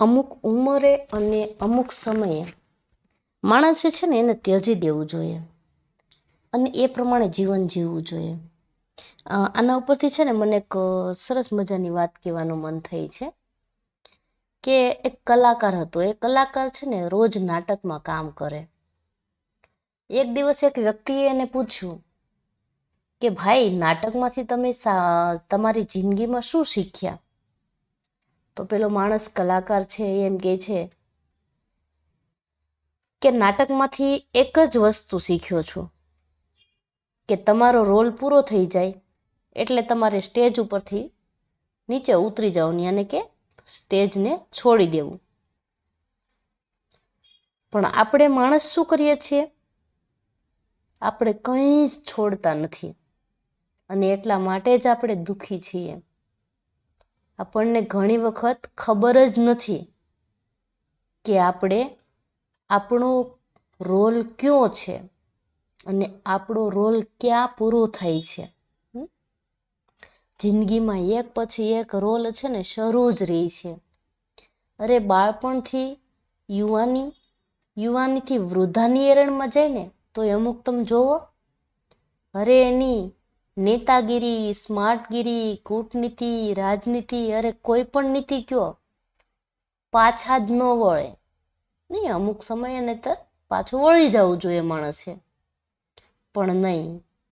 અમુક ઉંમરે અને અમુક સમયે. માણસે છે ને એને ત્યજી દેવું જોઈએ અને એ પ્રમાણે જીવન જીવવું જોઈએ. આના ઉપરથી છે ને મને એક સરસ મજાની વાત કહેવાનું મન થઈ છે કે એક કલાકાર હતો. એ કલાકાર છે ને રોજ નાટકમાં કામ કરે. એક દિવસ એક વ્યક્તિએ એને પૂછ્યું કે, ભાઈ, નાટકમાંથી તમે તમારી જિંદગીમાં શું શીખ્યા? તો પેલો માણસ કલાકાર છે એમ કહે છે કે નાટકમાંથી એક જ વસ્તુ શીખ્યો છું, કે તમારો રોલ પૂરો થઈ જાય એટલે તમારે સ્ટેજ ઉપરથી નીચે ઉતરી જવાની અને કે સ્ટેજને છોડી દેવું. પણ આપણે માણસ શું કરીએ છીએ? આપણે કંઈ જ છોડતા નથી અને એટલા માટે જ આપણે દુઃખી છીએ. આપણને ઘણી વખત ખબર જ નથી કે આપણે આપણો રોલ કયો છે અને આપણો રોલ ક્યાં પૂરો થાય છે? જિંદગીમાં એક પછી એક રોલ છે ને શરૂ જ રહી છે અરે બાળપણથી યુવાની, યુવાનીથી વૃદ્ધાની એરણમાં જાય ને તો અમુક તમે જોવો, અરે એની નેતાગીરી, સ્માર્ટગીરી, કૂટનીતિ, રાજનીતિ, અરે કોઈ પણ નીતિ કયો, પાછા જ ન વળે. નહીં, અમુક સમયે નહીતર પાછું વળી જવું જોઈએ માણસે. પણ નહીં